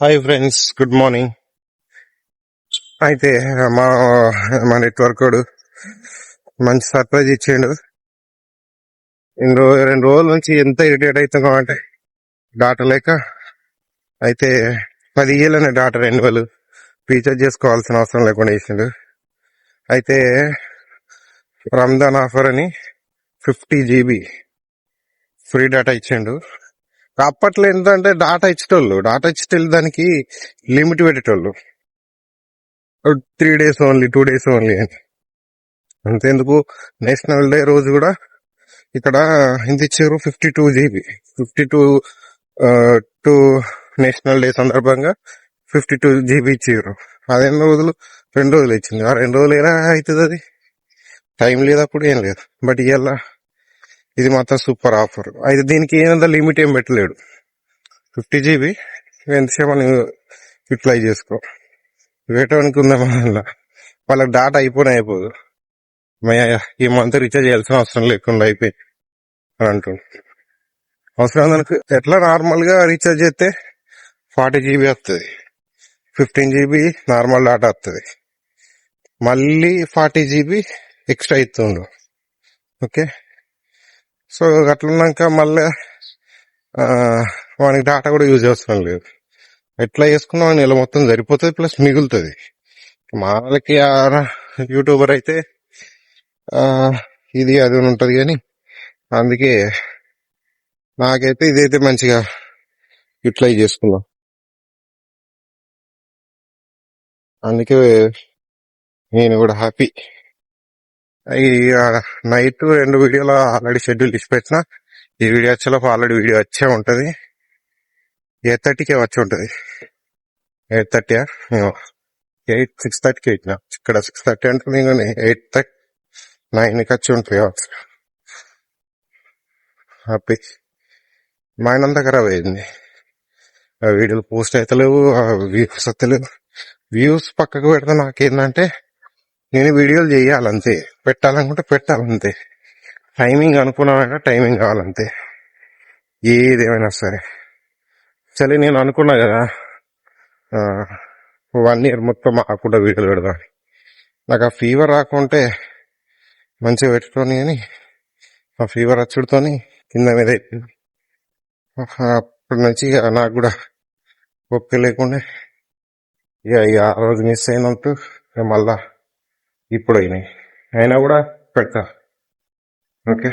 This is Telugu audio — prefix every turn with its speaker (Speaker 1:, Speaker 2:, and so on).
Speaker 1: హాయ్ ఫ్రెండ్స్ గుడ్ మార్నింగ్ అయితే మా మా నెట్వర్క్ మంచి సర్ప్రైజ్ ఇచ్చిండు. ఇన్ని రెండు రోజుల నుంచి ఎంత ఇరిటేట్ అవుతున్నాం అంటే డాటా లేక అయితే పది ఇయ్యలనే డాటా రెన్యువల్ రీఛార్జ్ చేసుకోవాల్సిన అవసరం లేకుండా ఇచ్చిండు అయితే రంజాన్ ఆఫర్ అని ఫిఫ్టీ జీబీ ఫ్రీ డేటా ఇచ్చిండు. అప్పట్లో ఏంటంటే డాటా ఇచ్చేటోళ్ళు. డాటా ఇచ్చేటోళ్ళు దానికి limit పెట్టేటోళ్ళు. Three days only two days only అని. అంతేందుకు నేషనల్ డే రోజు కూడా ఇక్కడ ఇంత ఇచ్చారు fifty two GB fifty two two national day సందర్భంగా ఫిఫ్టీ టూ జీబీ ఇచ్చారు. అదెన్ని రోజులు రెండు రోజులు ఇచ్చింది. ఆ రెండు రోజులు ఎలా అవుతుంది అది? టైం లేదు అప్పుడు ఏం లేదు. బట్ ఇవాళ ఇది మాత్రం సూపర్ ఆఫర్. అయితే దీనికి ఏంటంటే లిమిట్ ఏం పెట్టలేడు. ఫిఫ్టీ జీబీ ఎంతసేపు అని యూటిలైజ్ చేసుకో. వేయటానికి ఉందా మన వాళ్ళకి డాటా అయిపోయినా అయిపోదు. మయ్యా ఈ మంత్ రీఛార్జ్ చేయాల్సిన అవసరం లేకుండా అయిపోయి అని అంటుండు. అవసరం దానికి ఎట్లా నార్మల్గా రీఛార్జ్ చేస్తే ఫార్టీ జీబీ వస్తుంది ఫిఫ్టీన్ జీబీ నార్మల్ డాటా వస్తుంది మళ్ళీ ఫార్టీ జీబీ ఎక్స్ట్రా ఇస్తుండు. ఓకే? సో అట్లున్నాక మళ్ళీ వానికి డాటా కూడా యూజ్ అవసరం లేదు. ఎట్లా చేసుకున్నా నెల మొత్తం సరిపోతుంది ప్లస్ మిగులుతుంది. మాలకి యూట్యూబర్ అయితే ఇది అది అని కానీ అందుకే నాకైతే ఇదైతే మంచిగా యూటిలైజ్ చేసుకున్నాం. అందుకే నేను కూడా హ్యాపీ. ఈ నైట్ రెండు వీడియోలు ఆల్రెడీ షెడ్యూల్ ఇచ్చి పెట్టిన ఈ వీడియో వచ్చేలోపు ఆల్రెడీ వీడియో వచ్చే ఉంటుంది. ఎయిట్ థర్టీకే వచ్చి ఉంటుంది. ఎయిట్ థర్టీయా? ఎయిట్ సిక్స్ థర్టీకి ఇచ్చిన ఇక్కడ సిక్స్ థర్టీ అంటే నేను ఎయిట్ థర్టీ నైన్కి వచ్చి ఉంటుంది హ్యాపీ. మైండ్ అంతా ఖరాబ్ అయింది. ఆ వీడియోలు పోస్ట్ అవుతలేవు ఆ వ్యూస్ వస్తలేవు. వ్యూస్ పక్కకు పెడితే నాకేందంటే నేను వీడియోలు చేయాలంతే. పెట్టాలనుకుంటే పెట్టాలంతే. Timing అనుకున్నానంటే timing కావాలంతే. ఏదేమైనా సరే. సరే నేను అనుకున్నా కదా. వన్ ఇయర్ మొత్తం ఆకుండా వీడియోలు పెడదామని నాకు ఆ ఫీవర్ రాకుంటే మంచిగా పెట్టుకొని అని ఆ ఫీవర్ వచ్చుడుతోని కింద మీద అయిపోయింది అప్పటి నుంచి ఇక నాకు కూడా ఓపిక లేకుండా. ఇక ఇక ఆ రోజు మిస్ అయినట్టు ఇక మళ్ళా ఇప్పుడు అయినాయి అయినా కూడా పెడతా. ఓకే?